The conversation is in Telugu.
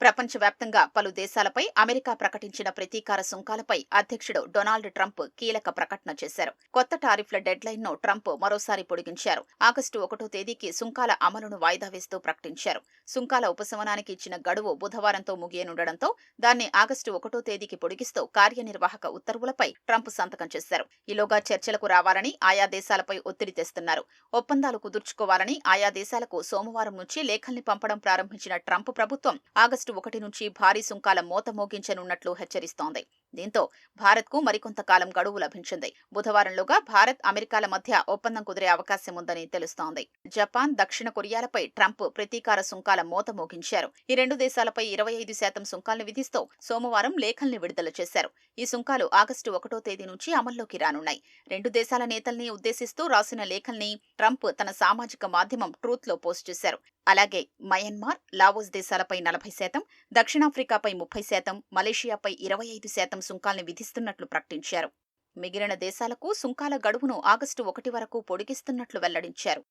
ప్రపంచవ్యాప్తంగా పలు దేశాలపై అమెరికా ప్రకటించిన ప్రతీకార సుంకాలపై అధ్యక్షుడు డొనాల్డ్ ట్రంప్ కీలక ప్రకటన చేశారు. కొత్త టారిఫ్ల డెడ్ లైన్ను ట్రంప్ మరోసారి పొడిగించారు. ఆగస్టు ఒకటో తేదీకి సుంకాల అమలును వాయిదా వేస్తూ ప్రకటించారు. సుంకాల ఉపశమనానికి ఇచ్చిన గడువు బుధవారంతో ముగియనుండడంతో దాన్ని ఆగస్టు ఒకటో తేదీకి పొడిగిస్తూ కార్యనిర్వాహక ఉత్తర్వులపై ట్రంప్ సంతకం చేశారు. ఈలోగా చర్చలకు రావాలని ఆయా దేశాలపై ఒత్తిడి తెస్తున్నారు. ఒప్పందాలు కుదుర్చుకోవాలని ఆయా దేశాలకు సోమవారం నుంచి లేఖల్ని పంపడం ప్రారంభించిన ట్రంప్ ప్రభుత్వం ఆగస్టు ఒకటి నుంచి భారీ సుంకాల మోత మోగించనున్నట్లు హెచ్చరిస్తోంది. దీంతో భారత్కు మరికొంత కాలం గడువు లభించింది. బుధవారంలోగా భారత్ అమెరికాల మధ్య ఒప్పందం కుదిరే అవకాశం ఉందని తెలుస్తోంది. జపాన్ దక్షిణ కొరియాలపై ట్రంప్ ప్రతీకార సుంకాల మోత మోగించారు. ఈ రెండు దేశాలపై ఇరవై ఐదు శాతం సుంకాలను విధిస్తూ సోమవారం లేఖల్ని విడుదల చేశారు. ఈ సుంకాలు ఆగస్టు ఒకటో తేదీ నుంచి అమల్లోకి రానున్నాయి. రెండు దేశాల నేతల్ని ఉద్దేశిస్తూ రాసిన లేఖల్ని ట్రంప్ తన సామాజిక మాధ్యమం ట్రూత్లో పోస్ట్ చేశారు. అలాగే మయన్మార్ లావోస్ దేశాలపై నలభై శాతం దక్షిణాఫ్రికాపై ముప్పై శాతం మలేషియాపై ఇరవై ఐదు శాతం సుంకాల్ని విధిస్తున్నట్లు ప్రకటించారు. మిగిలిన దేశాలకు సుంకాల గడువును ఆగస్టు ఒకటి వరకు పొడిగిస్తున్నట్లు వెల్లడించారు.